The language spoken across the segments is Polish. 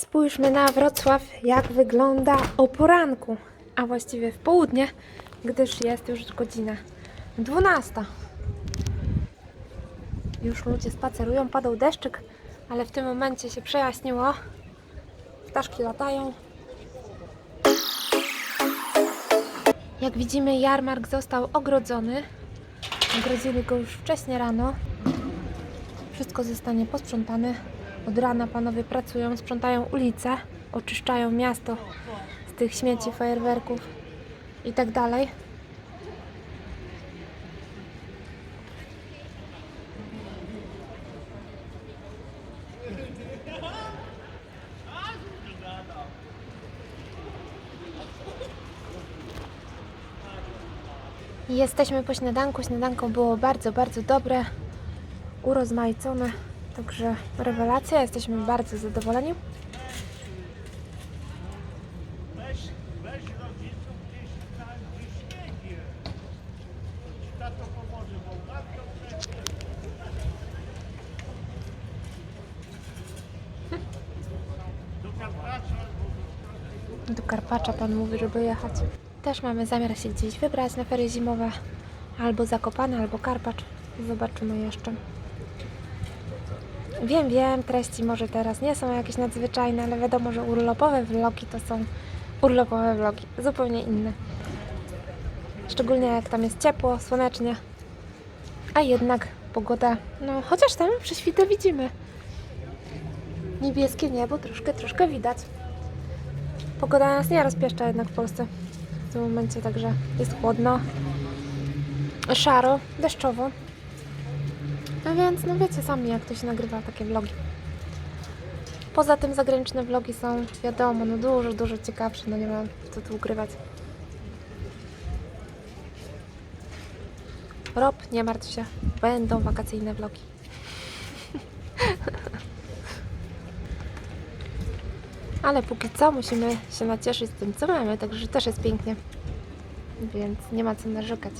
Spójrzmy na Wrocław, jak wygląda o poranku, a właściwie w południe, gdyż jest już godzina 12. Już ludzie spacerują, padał deszczyk, ale w tym momencie się przejaśniło. Ptaszki latają. Jak widzimy, jarmark został ogrodzony. Ogrodzili go już wcześnie rano. Wszystko zostanie posprzątane. Od rana panowie pracują, sprzątają ulice, oczyszczają miasto z tych śmieci, fajerwerków i tak dalej. Jesteśmy po śniadanku. Śniadanko było bardzo, bardzo dobre, urozmaicone, także rewelacja. Jesteśmy bardzo zadowoleni. Do Karpacza pan mówi, żeby jechać. Też mamy zamiar się gdzieś wybrać na ferie zimowe. Albo Zakopane, albo Karpacz. Zobaczymy jeszcze. Wiem, wiem, treści może teraz nie są jakieś nadzwyczajne, ale wiadomo, że urlopowe vlogi to są urlopowe vlogi, zupełnie inne. Szczególnie jak tam jest ciepło, słonecznie. A jednak pogoda, no chociaż tam prześwitę widzimy. Niebieskie niebo troszkę, troszkę widać. Pogoda nas nie rozpieszcza jednak w Polsce w tym momencie, także jest chłodno, szaro, deszczowo. No więc, no wiecie sami, jak to się nagrywa takie vlogi. Poza tym zagraniczne vlogi są, wiadomo, no dużo, dużo ciekawsze, no nie mam co tu ukrywać. Rob, nie martw się, będą wakacyjne vlogi. Ale póki co musimy się nacieszyć z tym, co mamy, także też jest pięknie. Więc nie ma co narzekać.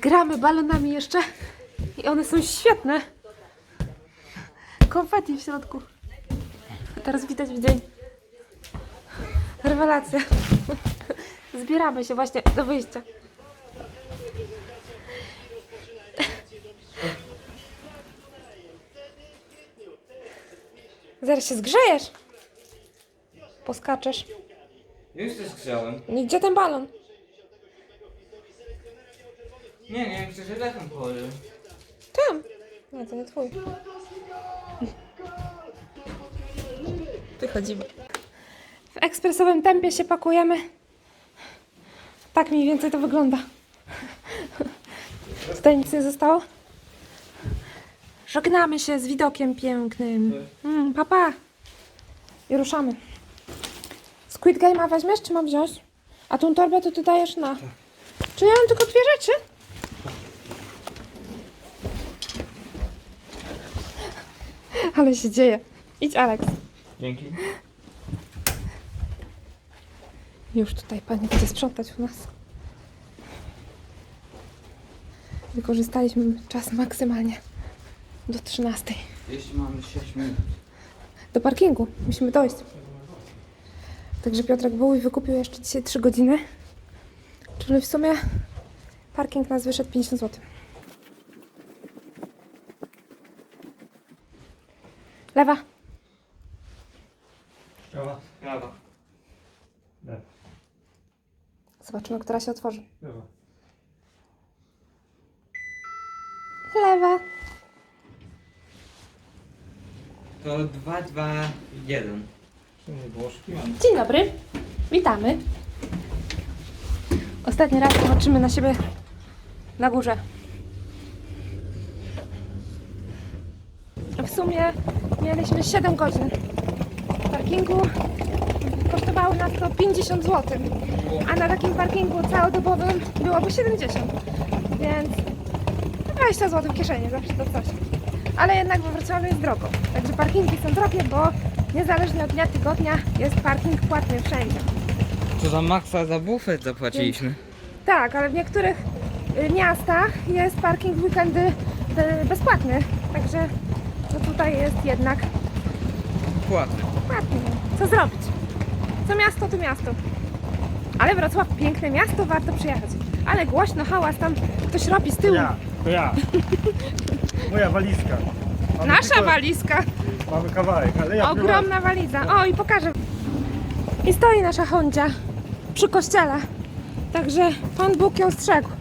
Gramy balonami jeszcze i one są świetne. Konfetti w środku. Teraz widać w dzień. Rewelacja. Zbieramy się właśnie do wyjścia. Zaraz się zgrzejesz. Poskaczesz. Już też grzałem. I Gdzie ten balon? Nie, nie, myślę, że telefon położył. Tam. Nie, to nie twój. Wychodzimy. W ekspresowym tempie się pakujemy. Tak mniej więcej to wygląda. Tutaj nic nie zostało. Żegnamy się z widokiem pięknym. Mm, papa. I ruszamy. Squid Game'a weźmiesz, czy mam wziąć? A tą torbę to ty dajesz na... Czy ja mam tylko dwie rzeczy? Ale się dzieje. Idź, Alex. Dzięki. Już tutaj pani będzie sprzątać u nas. Wykorzystaliśmy czas maksymalnie do 13. Jeśli mamy 6 minut. Do parkingu. Musimy dojść. Także Piotrek był i wykupił jeszcze dzisiaj 3 godziny. Czyli w sumie parking nas wyszedł 50 zł. Lewa. Prawa. Prawa. Lewa. Zobaczymy, która się otworzy. Lewa. Lewa. To 2, 2, 1. To nie było szkiwane. Dzień dobry, witamy. Ostatni raz zobaczymy na siebie na górze. W sumie mieliśmy 7 godzin parkingu. Kosztowało nas to 50 zł, a na takim parkingu całodobowym byłoby 70. Więc 20 zł w kieszeni zawsze to coś. Ale jednak we Wrocławiu jest drogo. Także parkingi są drogie, bo niezależnie od dnia tygodnia jest parking płatny wszędzie. To za maksa za bufet zapłaciliśmy. Tak, ale w niektórych y, miastach jest parking w weekendy y, bezpłatny. Także tutaj jest jednak Płatny. ładnie. Co zrobić? Co miasto, to miasto. Ale Wrocław, piękne miasto, warto przyjechać. Ale głośno, hałas, tam ktoś robi z tyłu. ja, to ja. Moja walizka. Mamy Nasza tylko- walizka. Mamy kawałek, ale ja Ogromna waliza. O, i pokażę. I stoi nasza Hondzia przy kościele. Także Pan Bóg ją strzegł.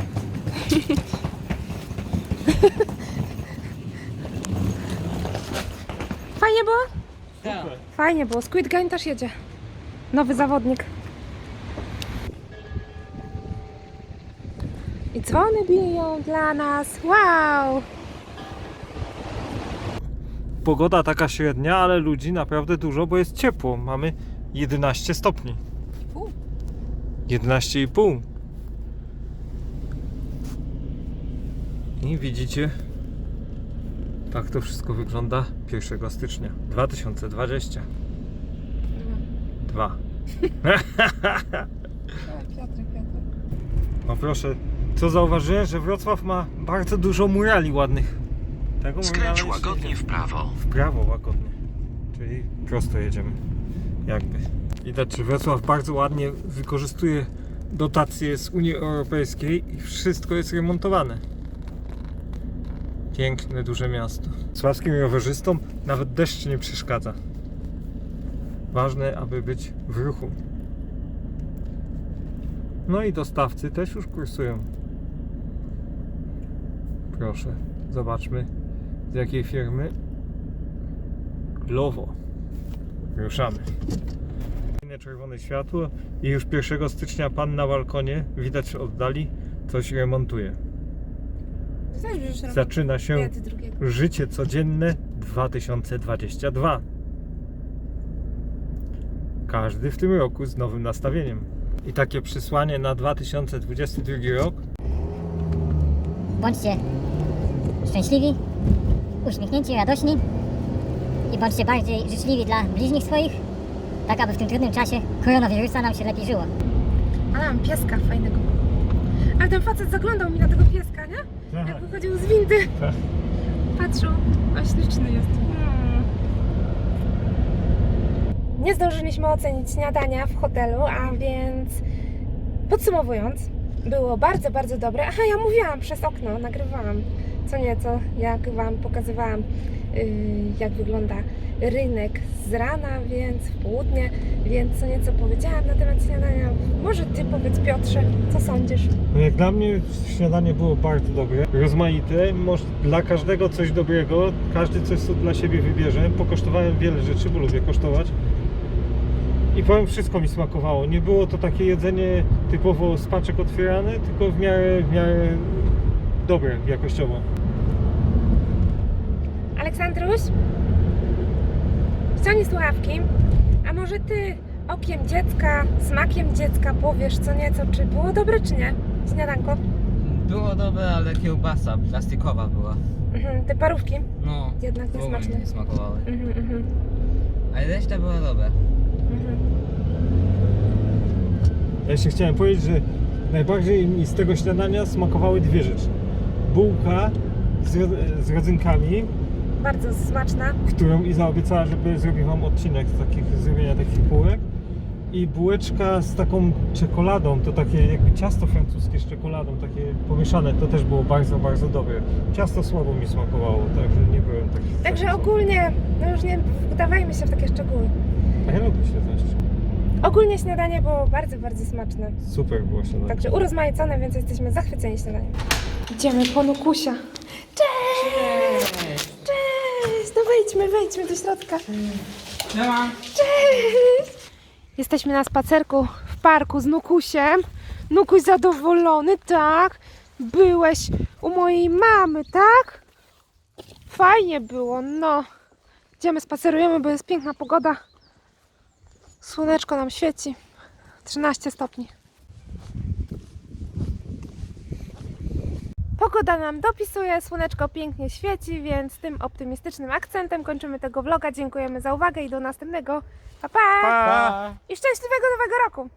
Fajnie było? Tak. Fajnie było. Squid Game też jedzie. Nowy zawodnik. I dzwony biją dla nas. Wow! Pogoda taka średnia, ale ludzi naprawdę dużo, bo jest ciepło. Mamy 11 stopni. U. 11,5. I widzicie, tak to wszystko wygląda 1 stycznia 2020. Dwa. No proszę, co zauważyłem, że Wrocław ma bardzo dużo murali ładnych. Tego Skręć łagodnie w prawo. w prawo łagodnie. Czyli prosto jedziemy. Jakby. Widać, że Wrocław bardzo ładnie wykorzystuje dotacje z Unii Europejskiej i wszystko jest remontowane. Piękne, duże miasto. Sławskim rowerzystom nawet deszcz nie przeszkadza. Ważne, aby być w ruchu. No i dostawcy też już kursują. Proszę, zobaczmy z jakiej firmy. Glovo. Ruszamy. Czerwone światło i już 1 stycznia pan na balkonie, widać oddali, coś remontuje. Zaczyna się życie codzienne 2022. Każdy w tym roku z nowym nastawieniem. I takie przysłanie na 2022 rok Bądźcie szczęśliwi, uśmiechnięci, radośni i bądźcie bardziej życzliwi dla bliźnich swoich, tak aby w tym trudnym czasie koronawirusa nam się lepiej żyło. Ale mam pieska fajnego. Ale ten facet zaglądał mi na tego pieska, nie? Jak wychodził z windy. Tak. Patrzył. A śliczny jest. Hmm. Nie zdążyliśmy ocenić śniadania w hotelu, a więc podsumowując, było bardzo, bardzo dobre. Aha, ja mówiłam przez okno, nagrywałam co nieco, jak Wam pokazywałam, yy, jak wygląda rynek z rana, więc w południe, więc co nieco powiedziałam na temat śniadania. Może Ty powiedz Piotrze, co sądzisz? No jak dla mnie śniadanie było bardzo dobre, rozmaite, może dla każdego coś dobrego, każdy coś co dla siebie wybierze. Pokosztowałem wiele rzeczy, bo lubię kosztować. I powiem, wszystko mi smakowało. Nie było to takie jedzenie typowo z paczek otwierane, tylko w miarę, w miarę dobre jakościowo. Aleksandruś? Ściągnij słuchawki. A może ty okiem dziecka, smakiem dziecka powiesz co nieco, czy było dobre, czy nie? Śniadanko. Było dobre, ale kiełbasa plastikowa była. Mhm, te parówki No, jednak w ogóle niesmaczne. nie smakowały. Mhm, mhm, Ale reszta była dobra. mhm. Ja jeszcze chciałem powiedzieć, że najbardziej mi z tego śniadania smakowały dwie rzeczy. Bułka z, ro- z rodzynkami, Bardzo smaczna. którą Iza obiecała, żeby zrobił Wam odcinek z takich, zrobienia takich bułek. I bułeczka z taką czekoladą, to takie jakby ciasto francuskie z czekoladą, takie pomieszane, to też było bardzo, bardzo dobre. Ciasto słabo mi smakowało, także nie byłem taki... Także ogólnie, no już nie wdawajmy się w takie szczegóły. A ja lubię się też. Ogólnie śniadanie było bardzo, bardzo smaczne. Super było śniadanie. Także urozmaicone, więc jesteśmy zachwyceni śniadaniem. Idziemy po Nukusia. Cześć! Cześć! Wejdźmy, wejdźmy do środka. Siema. Cześć! Jesteśmy na spacerku w parku z Nukusiem. Nukuś zadowolony, tak? Byłeś u mojej mamy, tak? Fajnie było, no. Idziemy, spacerujemy, bo jest piękna pogoda. Słoneczko nam świeci. 13 stopni. Pogoda nam dopisuje, słoneczko pięknie świeci, więc tym optymistycznym akcentem kończymy tego vloga. Dziękujemy za uwagę i do następnego. Pa, pa! Pa. I szczęśliwego nowego roku!